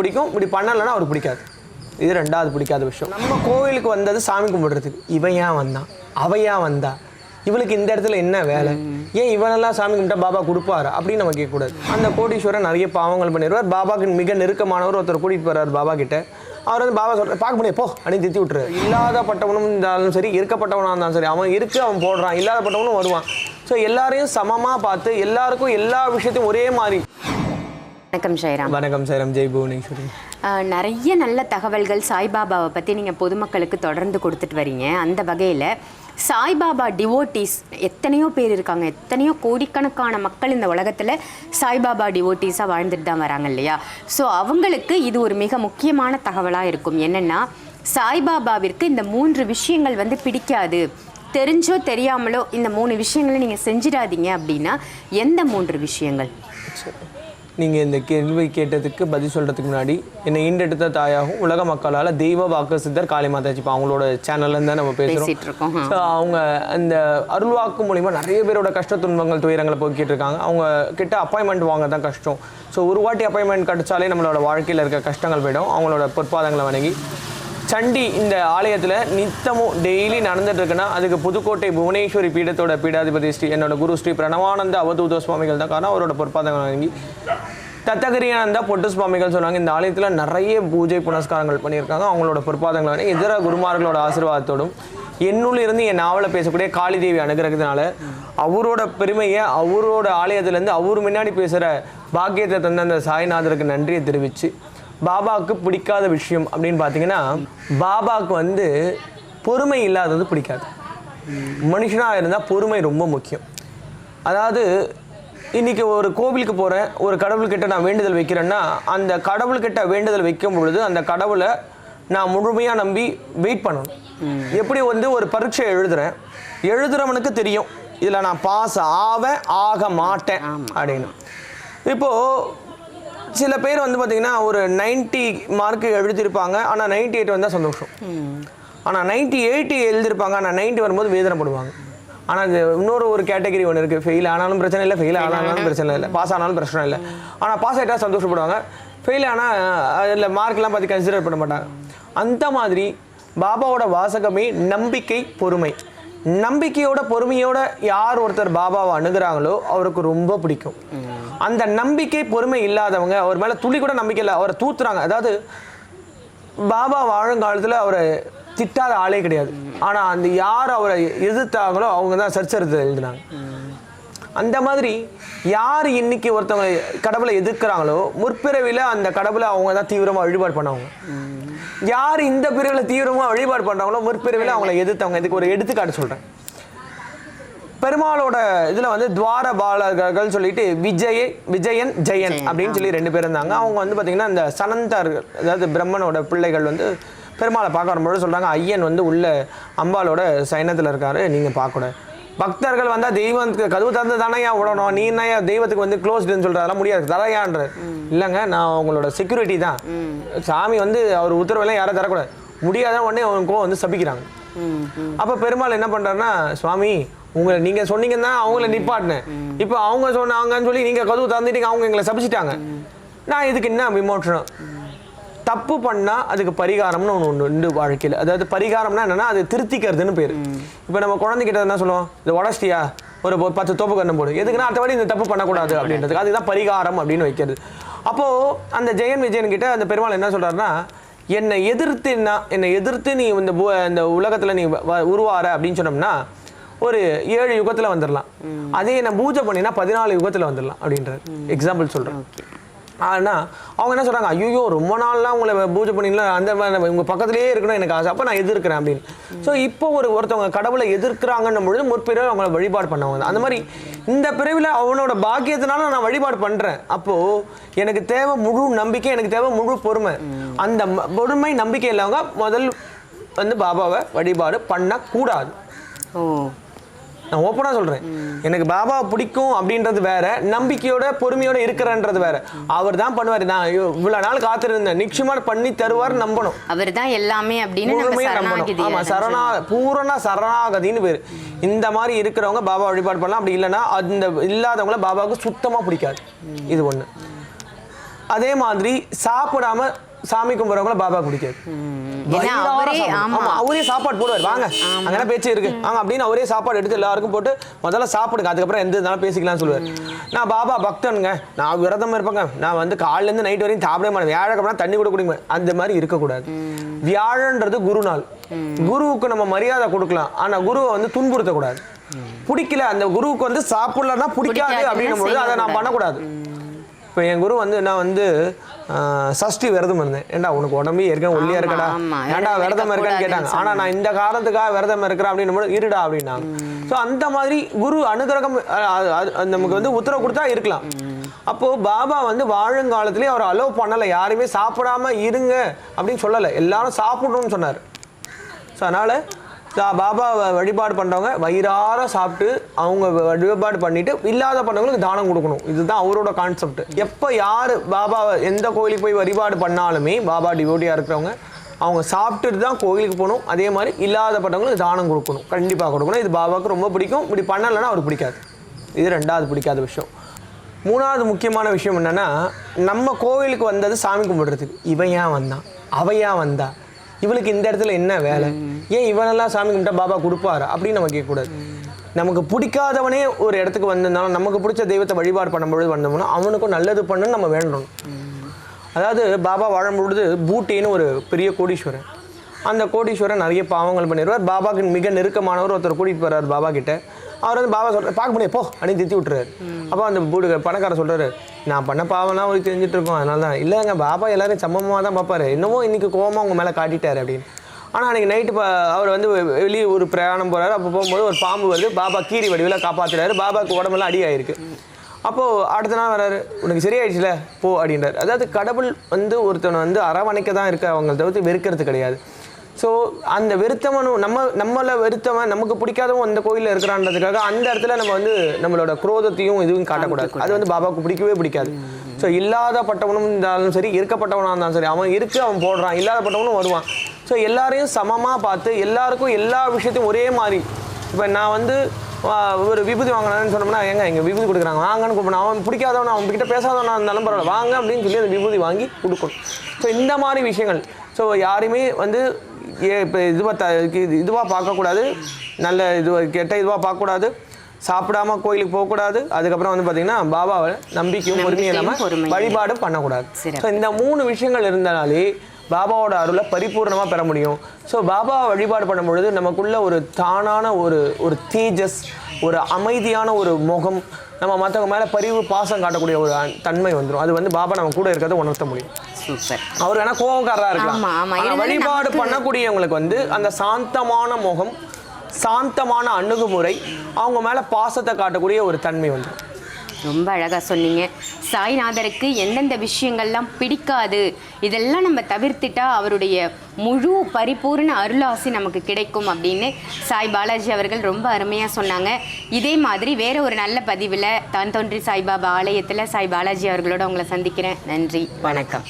பிடிக்கும். இப்படி பண்ணலைன்னா அவருக்கு பிடிக்காது. இது ரெண்டாவது பிடிக்காத விஷயம். நம்ம கோவிலுக்கு வந்தது சாமி கும்பிடுறதுக்கு. இவன் ஏன் வந்தான்? அவ ஏன் வந்தா? இவளுக்கு இந்த இடத்துல என்ன வேலை? ஏன் இவனெல்லாம் சாமி கும்பிட்டா பாபா கொடுப்பாரு? அப்படின்னு நம்ம கேட்கக்கூடாது. அந்த கோடீஸ்வரர் நிறைய பாவங்கள் பண்ணிடுவார். பாபாக்கு மிக நெருக்கமானவர் ஒருத்தர் கூட்டிட்டு போறாரு பாபா கிட்ட. அவர் வந்து பாபா சொல்ற பார்க்க முடியாது போ அப்படின்னு திட்டி விட்டுரு இல்லாதப்பட்டவனும் இருந்தாலும் சரி இருக்கப்பட்டவனாக இருந்தாலும் சரி அவன் இருக்கு அவன் போடுறான். இல்லாதப்பட்டவனும் வருவான். ஸோ எல்லாரையும் சமமாக பார்த்து எல்லாருக்கும் எல்லா விஷயத்தையும் ஒரே மாதிரி வணக்கம் ஜெயராம். வணக்கம் சேரம் ஜெய் புவனேஸ்வரி நிறைய நல்ல தகவல்கள் சாய்பாபாவை பற்றி நீங்கள் பொதுமக்களுக்கு தொடர்ந்து கொடுத்துட்டு வரீங்க. அந்த வகையில் சாய்பாபா டிவோட்டீஸ் எத்தனையோ பேர் இருக்காங்க. எத்தனையோ கோடிக்கணக்கான மக்கள் இந்த உலகத்தில் சாய்பாபா டிவோட்டீஸாக வாழ்ந்துட்டு தான் வராங்க இல்லையா? ஸோ அவங்களுக்கு இது ஒரு மிக முக்கியமான தகவலாக இருக்கும். என்னென்னா சாய்பாபாவிற்கு இந்த மூன்று விஷயங்கள் வந்து பிடிக்காது. தெரிஞ்சோ தெரியாமலோ இந்த மூணு விஷயங்களை நீங்கள் செஞ்சிடாதீங்க அப்படின்னா எந்த மூன்று விஷயங்கள்? நீங்கள் இந்த கேள்வி கேட்டதுக்கு பதில் சொல்கிறதுக்கு முன்னாடி என்னை ஈண்டெடுத்த தாயாகவும் உலக மக்களால் தெய்வ வாக்கு சித்தர் காளி மாதாஜி இப்போ அவங்களோட சேனல்லேருந்து தான் நம்ம பேசுகிறோம் ஸோ அவங்க அந்த அருள்வாக்கு மூலிமா நிறைய பேரோட கஷ்ட துன்பங்கள் துயரங்களை போக்கிட்டு இருக்காங்க. அவங்க கிட்ட அப்பாயின்மெண்ட் வாங்க தான் கஷ்டம். ஸோ ஒரு வாட்டி அப்பாயின்மெண்ட் கிடைச்சாலே நம்மளோட வாழ்க்கையில் இருக்க கஷ்டங்கள் போயிடும். அவங்களோட பொற்பாதங்களை வணங்கி சண்டி இந்த ஆலயத்தில் நித்தமும் டெய்லி நடந்துட்டு இருக்குன்னா அதுக்கு புதுக்கோட்டை புவனேஸ்வரி பீடத்தோட பீடாதிபதி ஸ்ரீ என்னோட குரு ஸ்ரீ பிரணவானந்த அவதூத சுவாமிகள் தான். காரணம் அவரோட பொற்பாதங்களை வணங்கி தத்தகிரியானந்தா பொட்டு சுவாமிகள் சொன்னாங்க. இந்த ஆலயத்தில் நிறைய பூஜை புனஸ்காரங்கள் பண்ணியிருக்காங்க. அவங்களோட பொற்பாதங்களை வணங்கி இதர குருமார்களோட ஆசீர்வாதத்தோடும் என்னுள்ள இருந்து என் நாவலை பேசக்கூடிய காளிதேவி அனுகிறதுனால அவரோட பெருமையை அவரோட ஆலயத்துலேருந்து அவர் முன்னாடி பேசுகிற பாக்கியத்தை தந்த அந்த சாய்நாதருக்கு நன்றியை தெரிவித்து பாபாவுக்கு பிடிக்காத விஷயம் அப்படின்னு பார்த்தீங்கன்னா பாபாவுக்கு வந்து பொறுமை இல்லாதது பிடிக்காது. மனுஷனாக இருந்தால் பொறுமை ரொம்ப முக்கியம். அதாவது இன்னைக்கு ஒரு கோவிலுக்கு போகிறேன் ஒரு கடவுள்கிட்ட நான் வேண்டுதல் வைக்கிறேன்னா அந்த கடவுள்கிட்ட வேண்டுதல் வைக்கும் பொழுது அந்த கடவுளை நான் முழுமையாக நம்பி வெயிட் பண்ணணும். எப்படி வந்து ஒரு பரீட்சை எழுதுறேன்? எழுதுறவனுக்கு தெரியும். இதில் நான் பாஸ் ஆவேன் ஆக மாட்டேன் அப்படின்னு. இப்போது சில பேர் வந்து பார்த்தீங்கன்னா ஒரு 90 மார்க் எழுதியிருப்பாங்க ஆனால் 98 எயிட் வந்தால் சந்தோஷம். ஆனால் நைன்ட்டி எயிட்டி எழுதியிருப்பாங்க ஆனால் 90 வரும்போது வேதனைப்படுவாங்க ஆனால் இது இன்னொரு ஒரு கேட்டகரி ஒன்று இருக்குது ஃபெயில் ஆனாலும் பிரச்சனை இல்லை ஃபெயில் ஆனாலும் பிரச்சனை இல்லை. பாஸ் ஆனாலும் பிரச்சனை இல்லை. ஆனால் பாஸ் ஆகிட்டா சந்தோஷப்படுவாங்க. ஃபெயில் ஆனால் அதில் மார்க்லாம் பார்த்து கன்சிடர் பண்ண மாட்டாங்க. அந்த மாதிரி பாபாவோட வாசகமே நம்பிக்கை பொறுமை. நம்பிக்கையோட பொறுமையோட யார் ஒருத்தர் பாபாவை அணுகிறாங்களோ அவருக்கு ரொம்ப பிடிக்கும். அந்த நம்பிக்கை பொறுமை இல்லாதவங்க அவர் மேலே துளி கூட நம்பிக்கை இல்லை அவரை தூத்துறாங்க. அதாவது பாபா வாழுங்காலத்தில் அவரை திட்டாத ஆளே கிடையாது. ஆனால் அந்த யார் அவரை எதிர்த்தாங்களோ அவங்க தான் சர்ச்சரித்து எழுதினாங்க. அந்த மாதிரி யார் இன்னைக்கு ஒருத்தவங்க கடவுளை எதிர்க்கிறாங்களோ முற்பிறவியில் அந்த கடவுளை அவங்க தான் தீவிரமாக வழிபாடு பண்ணவங்க. யார் இந்த பிரிவில் தீவிரமாக வழிபாடு பண்ணுறாங்களோ முற்பிறவியில் அவங்கள எதிர்த்தவங்க. இதுக்கு ஒரு எடுத்துக்காட்டு சொல்கிறேன் பெருமாளோட இதில் வந்து துவார பாலகர்கள் சொல்லிட்டு விஜய விஜயன் ஜெயன் அப்படின்னு சொல்லி ரெண்டு பேர் இருந்தாங்க. அவங்க வந்து பார்த்தீங்கன்னா இந்த சனந்தர் அதாவது பிரம்மனோட பிள்ளைகள் வந்து பெருமாளை பார்க்க வரும்போது சொல்கிறாங்க ஐயன் வந்து உள்ள அம்பாலோட சைனத்தில் இருக்காரு நீங்கள் பார்க்கக்கூடாது. பக்தர்கள் வந்தால் தெய்வத்துக்கு கதவு திறந்து தானேயா விடணும் நீ என்ன தெய்வத்துக்கு வந்து க்ளோஸ்டுன்னு சொல்கிற அதெல்லாம் முடியாது. தரையான்ற. இல்லைங்க நான் உங்களோட செக்யூரிட்டி தான். சாமி வந்து அவர் உத்தரவெல்லாம் யாரும் தரக்கூடாது. முடியாத உடனே அவங்க வந்து சபிக்கிறாங்க. அப்ப பெருமாள் என்ன பண்றாருன்னா சுவாமி உங்களை நீங்க சொன்னீங்கன்னா அவங்கள நிப்பாட்டினேன். இப்போ அவங்க சொன்னாங்கன்னு சொல்லி நீங்க கதவு திறந்துட்டீங்க அவங்க எங்களை சபிச்சிட்டாங்க. நான் இதுக்கு என்ன விமோசனம் தப்பு பண்ணா அதுக்கு பரிகாரம்னு ஒன்று ஒன்று உண்டு வாழ்க்கையில். அதாவது பரிகாரம்னா என்னன்னா அது திருத்திக்கிறதுன்னு பேர். இப்போ நம்ம குழந்தைகிட்ட என்ன சொல்லுவோம்? இது உடச்சிட்டியா? ஒரு பத்து தோப்பு கண்ணு போடு. எதுக்குன்னா அடுத்தபடி இந்த தப்பு பண்ணக்கூடாது அப்படின்றதுக்கு அதுதான் பரிகாரம் அப்படின்னு வைக்கிறது. அப்போ அந்த ஜெயன் விஜயன் கிட்ட அந்த பெருமாள் என்ன சொல்றாருன்னா என்னை எதிர்த்துன்னா என்னை எதிர்த்து நீ இந்த இந்த உலகத்துல நீ உருவார அப்படின்னு சொன்னோம்னா ஒரு ஏழு யுகத்துல வந்துடலாம் அதே நான் பூஜை பண்ணினா பதினாலு யுகத்துல வந்துடலாம் அப்படின்றார். எக்ஸாம்பிள் சொல்றேன். ஆனால் அவங்க என்ன சொல்கிறாங்க ஐயோ ரொம்ப நாள்லாம் உங்களை பூஜை பண்ணிங்களா அந்த மாதிரி உங்கள் பக்கத்துலேயே இருக்கணும் எனக்கு ஆசை. அப்போ நான் எதிர்க்கிறேன் அப்படின்னு. ஸோ இப்போ ஒரு ஒருத்தவங்க கடவுளை எதிர்க்கிறாங்கன்னும் பொழுது முற்பிறவை அவங்கள வழிபாடு பண்ணவங்க. அந்த மாதிரி இந்த பிறவில அவனோட பாக்கியத்தினால நான் வழிபாடு பண்ணுறேன் அப்போது எனக்கு தேவை முழு நம்பிக்கை எனக்கு தேவை முழு பொறுமை. அந்த ம- பொறுமை நம்பிக்கை இல்லாமல் முதல் வந்து பாபாவை வழிபாடு பண்ணக்கூடாது. ஓ. நான் ஓப்பனாக சொல்கிறேன் எனக்கு பாபா பிடிக்கும் அப்படின்றது வேற நம்பிக்கையோட பொறுமையோட இருக்கிறன்றது வேற. அவர் தான் பண்ணுவார். நான் ஐயோ, இவ்வளவு நாள் காத்திருந்தேன். நிச்சயமா பண்ணி தருவார் நம்பணும். அவர் தான் எல்லாமே அப்படின்னு நம்ம முழுமையா சரணாகிதி நம்பணும். ஆமா சரணா பூரண சரணாகதின்னு பேர். இந்த மாதிரி இருக்கிறவங்க பாபா வழிபாடு பண்ணலாம். அப்படி இல்லைன்னா அந்த இல்லாதவங்கள பாபாவுக்கு சுத்தமா பிடிக்காது. இது ஒண்ணு. அதே மாதிரி சாப்பிடாம சாமி கும்பிட்றவங்கள பாபா பிடிக்காது அவரே சாப்பாடு. போடுவார். வாங்க. அங்கே பேச்சு இருக்கு. வாங்க அப்படின்னு அவரே சாப்பாடு எடுத்து எல்லாருக்கும் போட்டு முதல்ல சாப்பிடுங்க. அதுக்கப்புறம் எந்த இருந்தாலும் பேசிக்கலாம்னு சொல்லுவார். நான் பாபா பக்தனுங்க. நான் விரதம் இருப்பேங்க. நான் வந்து காலையிலேருந்து நைட் வரையும் சாப்பிடவே மாட்டேன். வியாழக்கிழமை தண்ணி கூட மாட்டேன் அந்த மாதிரி இருக்கக்கூடாது. வியாழன்றது குரு நாள் குருவுக்கு நம்ம மரியாதை கொடுக்கலாம். ஆனா குருவை வந்து துன்புறுத்தக்கூடாது. பிடிக்கல. அந்த குருவுக்கு வந்து சாப்பிடலன்னா பிடிக்காது அப்படின்னும் போது அதை நான். பண்ணக்கூடாது. இப்போ என் குரு வந்து நான் வந்து சஷ்டி விரதம் இருந்தேன். ஏன்டா உனக்கு உடம்பு ஏற்கனவே ஒல்லியா இருக்கடா. ஏன்டா விரதம் இருக்கான்னு கேட்டாங்க. ஆனா நான் இந்த காரணத்துக்காக விரதம் இருக்கிறேன் அப்படின்னு இருடா அப்படின்னாங்க. ஸோ அந்த மாதிரி குரு அனுகிரகம் நமக்கு வந்து உத்தரவு கொடுத்தா இருக்கலாம். அப்போ பாபா வந்து வாழுங்காலத்திலேயே அவர் அலோவ் பண்ணலை. யாருமே சாப்பிடாம இருங்க அப்படின்னு சொல்லலை. எல்லாரும் சாப்பிடணும்னு சொன்னார். ஸோ அதனால் பாபா வழிபாடு பண்ணுறவங்க வயிறார சாப்பிட்டு அவங்க வழிபாடு பண்ணிட்டு இல்லாத பண்ணவங்களுக்கு தானம் கொடுக்கணும். இதுதான் அவரோட கான்செப்ட் எப்போ யார் பாபாவை எந்த கோயிலுக்கு போய் வழிபாடு பண்ணாலுமே பாபா டிவோட்டியாக இருக்கிறவங்க அவங்க சாப்பிட்டுட்டு தான் கோயிலுக்கு போகணும். அதே மாதிரி இல்லாதப்பட்டவங்களுக்கு தானம் கொடுக்கணும். கண்டிப்பாக கொடுக்கணும். இது பாபாவுக்கு ரொம்ப பிடிக்கும். இப்படி பண்ணலைன்னா அவருக்கு பிடிக்காது. இது ரெண்டாவது பிடிக்காத விஷயம். மூணாவது முக்கியமான விஷயம் என்னென்னா நம்ம கோவிலுக்கு வந்தது சாமி கும்பிடுறதுக்கு. இவன் ஏன் வந்தான்? அவ ஏன் வந்தா? இவளுக்கு இந்த இடத்துல என்ன வேலை? ஏன் இவனெல்லாம் சாமி கும்பிட்டா பாபா கொடுப்பாரு? அப்படின்னு நம்ம கேட்கக்கூடாது. நமக்கு பிடிக்காதவனே ஒரு இடத்துக்கு வந்திருந்தாலும் நமக்கு பிடிச்ச தெய்வத்தை வழிபாடு பண்ணும்பொழுது வந்தோம்னா அவனுக்கும் நல்லது பண்ணுன்னு நம்ம வேண்டணும். அதாவது பாபா வாழும்பொழுது பூட்டின்னு ஒரு பெரிய கோடீஸ்வரன். அந்த கோடீஸ்வரன் நிறைய பாவங்கள் பண்ணிடுவார் பாபாக்கு மிக நெருக்கமானவர் ஒருத்தர் கூட்டிகிட்டு போறாரு பாபா கிட்ட. அவர் வந்து பாபா சொல்ற பார்க்க முடியாது போ அப்படின்னு திட்டி விட்டுறாரு. அப்போ அந்த பூடு பணக்காரர் சொல்றாரு நான் பண்ண பாவம்லாம் அவருக்கு தெரிஞ்சுட்டு இருக்கோம் அதனால தான். இல்லைங்க பாபா எல்லாரும் சமமாக தான் பார்ப்பாரு. என்னமோ இன்னைக்கு கோவமா உங்க மேலே காட்டிட்டாரு அப்படின்னு. ஆனால் அன்றைக்கி நைட்டு அவர் வந்து வெளியே ஒரு பிரயாணம் போறாரு. அப்போ போகும்போது ஒரு பாம்பு வருது பாபா கீரி வடிவில் காப்பாத்துறாரு. பாபாக்கு உடம்பெல்லாம் அடி ஆயிருக்கு. அப்போது அடுத்த நாள் வராரு உனக்கு சரியாயிடுச்சுல போ அப்படின்றார். அதாவது கடவுள் வந்து ஒருத்தனை வந்து அரவணைக்க தான் இருக்க அவங்க தவிர்த்து வெறுக்கிறது கிடையாது. ஸோ அந்த வெறுத்தவனும் நம்ம நம்மளை வெறுத்தவன் நமக்கு பிடிக்காதவன் அந்த கோயிலில் இருக்கிறான்றதுக்காக அந்த இடத்துல நம்ம வந்து நம்மளோட குரோதத்தையும் இதுவும் காட்டக்கூடாது. அது வந்து பாபாவுக்கு பிடிக்கவே பிடிக்காது. ஸோ இல்லாதப்பட்டவனும் இருந்தாலும் சரி இருக்கப்பட்டவனாக இருந்தாலும் சரி அவன் இருக்கு அவன் போடுறான். இல்லாதப்பட்டவனும் வருவான். ஸோ எல்லாரையும் சமமாக பார்த்து எல்லாருக்கும் எல்லா விஷயத்தையும் ஒரே மாதிரி. இப்போ நான் வந்து ஒரு விபூதி வாங்கினேன்னு சொன்னோம்னா எங்க எங்க விபூதி கொடுக்குறாங்க. வாங்கன்னு கூப்பிடணும். அவன் பிடிக்காதவன் அவன் கிட்ட பேசாதவனா இருந்தாலும் பரவாயில்ல. வாங்க அப்படின்னு சொல்லி அந்த விபூதி வாங்கி கொடுக்கணும். ஸோ இந்த மாதிரி விஷயங்கள். ஸோ யாருமே வந்து இப்போ இதுவாக இதுவாக பார்க்கக்கூடாது. நல்ல இது கெட்ட இதுவாக பார்க்கக்கூடாது. சாப்பிடாம கோயிலுக்கு போகக்கூடாது. அதுக்கப்புறம் வந்து பார்த்தீங்கன்னா பாபாவை நம்பிக்கையும் பொறுமையும் இல்லாமல் பொறுமையும். வழிபாடு பண்ணக்கூடாது. ஸோ இந்த மூணு விஷயங்கள் இருந்தாலே பாபாவோட அருளை பரிபூர்ணமாக பெற முடியும். ஸோ பாபா வழிபாடு பண்ணும் பொழுது நமக்குள்ள ஒரு தானான ஒரு ஒரு தேஜஸ் ஒரு அமைதியான ஒரு முகம் நம்ம மற்றவங்க மேலே பரிவு பாசம் காட்டக்கூடிய ஒரு தன்மை வந்துடும் அது வந்து பாபா நம்ம கூட இருக்கிறத உணர்த்த முடியும். சூப்பர். அவர் வேணா கோபக்காரரா இருக்கலாம். ஆனா வழிபாடு பண்ணக்கூடியவங்களுக்கு வந்து அந்த சாந்தமான முகம் சாந்தமான அணுகுமுறை அவங்க மேல பாசத்தை காட்டக்கூடிய ஒரு தன்மை வந்து ரொம்ப அழகாக சொன்னீங்க. சாய்நாதருக்கு எந்தெந்த விஷயங்கள்லாம் பிடிக்காது இதெல்லாம் நம்ம தவிர்த்துட்டா அவருடைய முழு பரிபூர்ண அருளாசி நமக்கு கிடைக்கும் அப்படின்னு சாய் பாலாஜி அவர்கள் ரொம்ப அருமையாக சொன்னாங்க. இதே மாதிரி வேற ஒரு நல்ல பதிவில் தான் தோன்றி சாய்பாபா ஆலயத்தில் சாய் பாலாஜி அவர்களோட உங்களை சந்திக்கிறேன். நன்றி. வணக்கம்.